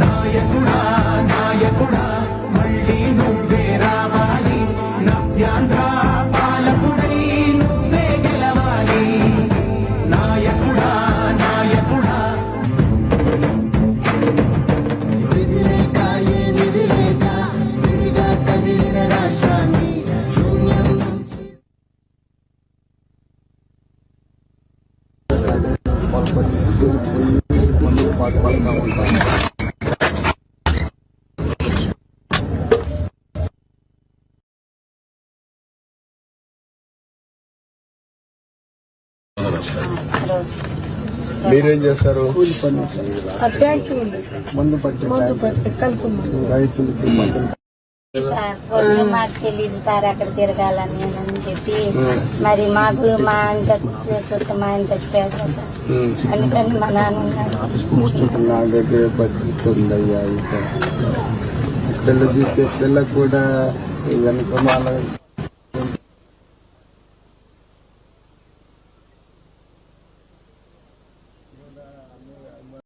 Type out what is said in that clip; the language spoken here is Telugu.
నాయకుడా నాయకుడా మళ్ళీ నువ్వే రావాలి. నవ్యాంధ్ర పాటు పడుతూ మీరేం చేస్తారు ట్యాంక్ ఉంది. మందు పట్టే మందు పట్టి కలుపు రైతులకి మందులు సార్ కొంచెం మాకు తెలియదు సార్ అక్కడ తిరగాలని అని చెప్పి. మరి మాకు మా ఆయన చచ్చిపోయి మా ఆయన చచ్చిపోయాడు సార్. అందుకని మా నాన్న నా దగ్గర బతుకుతుందయ్యా